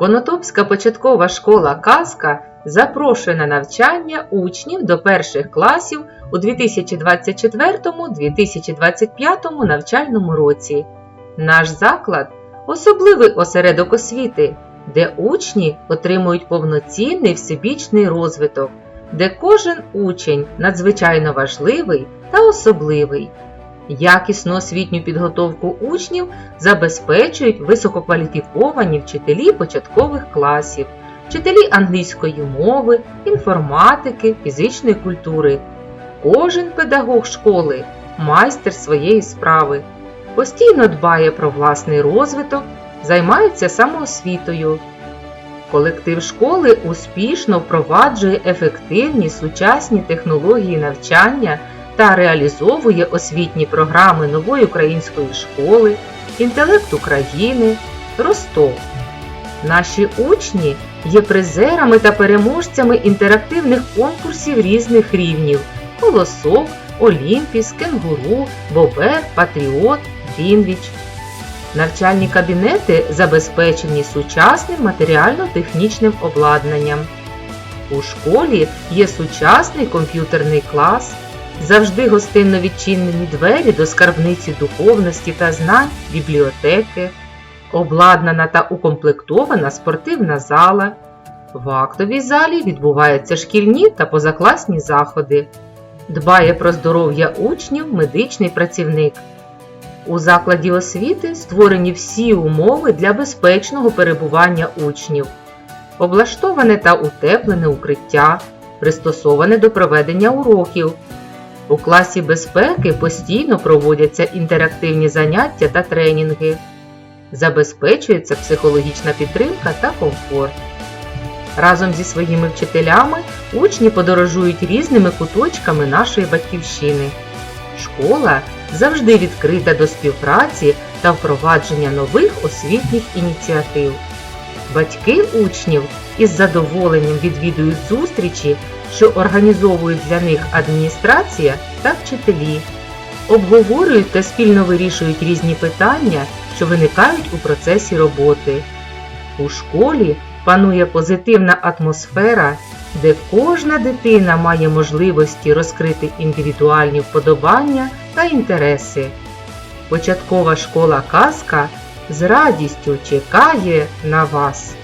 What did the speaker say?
Конотопська початкова школа Казка запрошує на навчання учнів до перших класів у 2024-2025 навчальному році. Наш заклад особливий осередок освіти, де учні отримують повноцінний всебічний розвиток, де кожен учень надзвичайно важливий та особливий. Якісну освітню підготовку учнів забезпечують висококваліфіковані вчителі початкових класів, вчителі англійської мови, інформатики, фізичної культури. Кожен педагог школи майстер своєї справи, постійно дбає про власний розвиток, займається самоосвітою. Колектив школи успішно впроваджує ефективні сучасні технології навчання та реалізовує освітні програми нової української школи, інтелект України, Ростов. Наші учні є призерами та переможцями інтерактивних конкурсів різних рівнів: Колосок, Олімпіс, Кенгуру, Бобер, Патріот, Грінвіч. Навчальні кабінети забезпечені сучасним матеріально-технічним обладнанням. У школі є сучасний комп'ютерний клас, завжди гостинно відчинені двері до скарбниці духовності та знань бібліотеки, обладнана та укомплектована спортивна зала. В актовій залі відбуваються шкільні та позакласні заходи. Дбає про здоров'я учнів медичний працівник. У закладі освіти створені всі умови для безпечного перебування учнів, облаштоване та утеплене укриття, пристосоване до проведення уроків. У класі безпеки постійно проводяться інтерактивні заняття та тренінги, забезпечується психологічна підтримка та комфорт. Разом зі своїми вчителями учні подорожують різними куточками нашої батьківщини. Школа завжди відкрита до співпраці та впровадження нових освітніх ініціатив. Батьки учнів із задоволенням відвідують зустрічі, що організовують для них адміністрація та вчителі, обговорюють та спільно вирішують різні питання, що виникають у процесі роботи. У школі панує позитивна атмосфера, де кожна дитина має можливості розкрити індивідуальні вподобання та інтереси. Початкова школа казка з радістю чекає на вас.